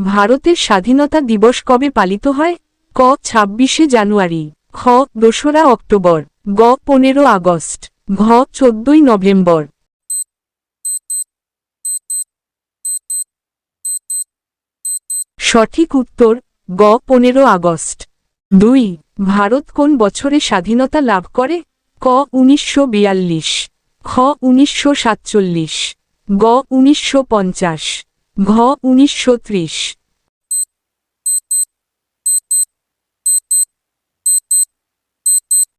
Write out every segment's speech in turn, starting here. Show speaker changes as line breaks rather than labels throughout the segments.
ভারতের স্বাধীনতা দিবস কবে পালিত হয়? ক, ছাব্বিশে জানুয়ারি। খ, দোসরা অক্টোবর। গ, পনেরো আগস্ট। ঘ, চোদ্দই নভেম্বর। সঠিক উত্তর, গ, পনেরো আগস্ট। দুই, ভারত কোন বছরে স্বাধীনতা লাভ করে? ক, উনিশশো বিয়াল্লিশ। খ, উনিশশো সাতচল্লিশ। গ, উনিশশো পঞ্চাশ। ঘ উনিশশো ত্রিশ।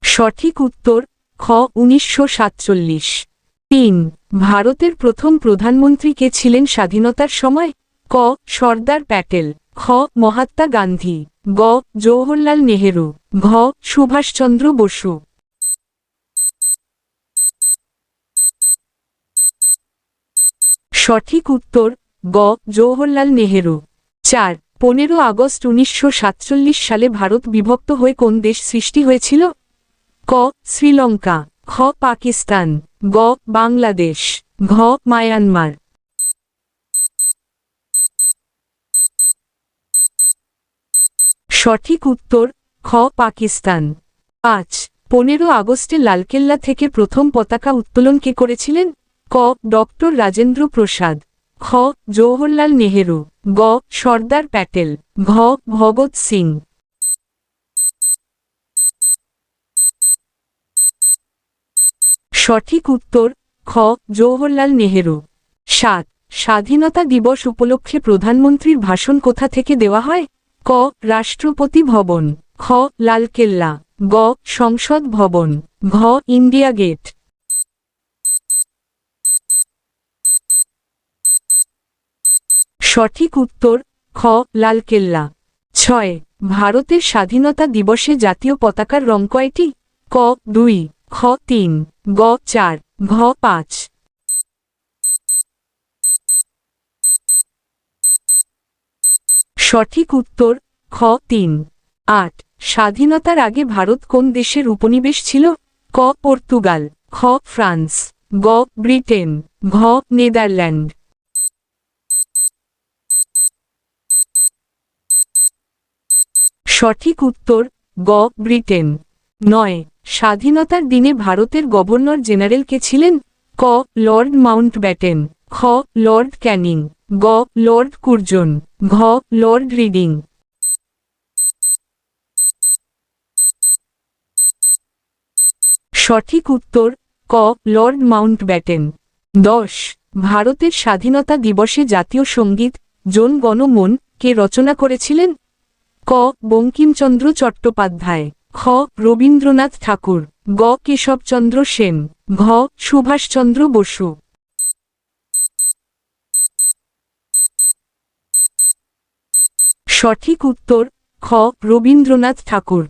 সঠিক উত্তর, খ উনিশশো সাতচল্লিশ। তিন, ভারতের প্রথম প্রধানমন্ত্রী কে ছিলেন স্বাধীনতার সময়? ক সর্দার প্যাটেল। খ মহাত্মা গান্ধী। গ জওহরলাল নেহেরু। ঘ সুভাষচন্দ্র বসু। সঠিক উত্তর গ. জওহরলাল নেহেরু। চার। পনেরো আগস্ট উনিশশো সাতচল্লিশ সালে ভারত বিভক্ত হয়ে কোন দেশ সৃষ্টি হয়েছিল? ক. শ্রীলঙ্কা। খ. পাকিস্তান। গ. বাংলাদেশ। ঘ. মায়ানমার। সঠিক উত্তর, খ. পাকিস্তান। পাঁচ। পনেরো আগস্টে লালকেল্লা থেকে প্রথম পতাকা উত্তোলন কে করেছিলেন? ক. ডক্টর রাজেন্দ্র প্রসাদ। খ জওহরলাল নেহেরু। গ. সর্দার প্যাটেল। ঘ. ভগৎ সিং। সঠিক উত্তর, খ. জওহরলাল নেহেরু। সাত। স্বাধীনতা দিবস উপলক্ষে প্রধানমন্ত্রীর ভাষণ কোথা থেকে দেওয়া হয়? ক. রাষ্ট্রপতি ভবন। খ. লালকেল্লা। গ. সংসদ ভবন। ঘ. India Gate. সঠিক উত্তর, খ, লালকেল্লা। ছয়, ভারতের স্বাধীনতা দিবসে জাতীয় পতাকার রং কয়টি? ক, দুই, খ, তিন, গ, চার, ঘ, পাঁচ। সঠিক উত্তর, খ, তিন। আট, স্বাধীনতার আগে ভারত কোন দেশের উপনিবেশ ছিল? ক, পর্তুগাল, খ, ফ্রান্স, গ, ব্রিটেন, ঘ, নেদারল্যান্ড। সঠিক উত্তর, গ, ব্রিটেন। নয়, স্বাধীনতার দিনে ভারতের গভর্নর জেনারেল কে ছিলেন? ক, লর্ড মাউন্ট ব্যাটেন খ, লর্ড ক্যানিং। গ, লর্ড কুর্জন। ঘ, লর্ড রিডিং। সঠিক উত্তর, ক, লর্ড মাউন্ট ব্যাটেন দশ, ভারতের স্বাধীনতা দিবসে জাতীয় সংগীত জন গণমন কে রচনা করেছিলেন? ক. বঙ্কিমচন্দ্র চট্টোপাধ্যায়। খ. রবীন্দ্রনাথ ঠাকুর। গ. কেশবচন্দ্র সেন। ঘ. সুভাষচন্দ্র বসু। সঠিক উত্তর, খ. রবীন্দ্রনাথ ঠাকুর।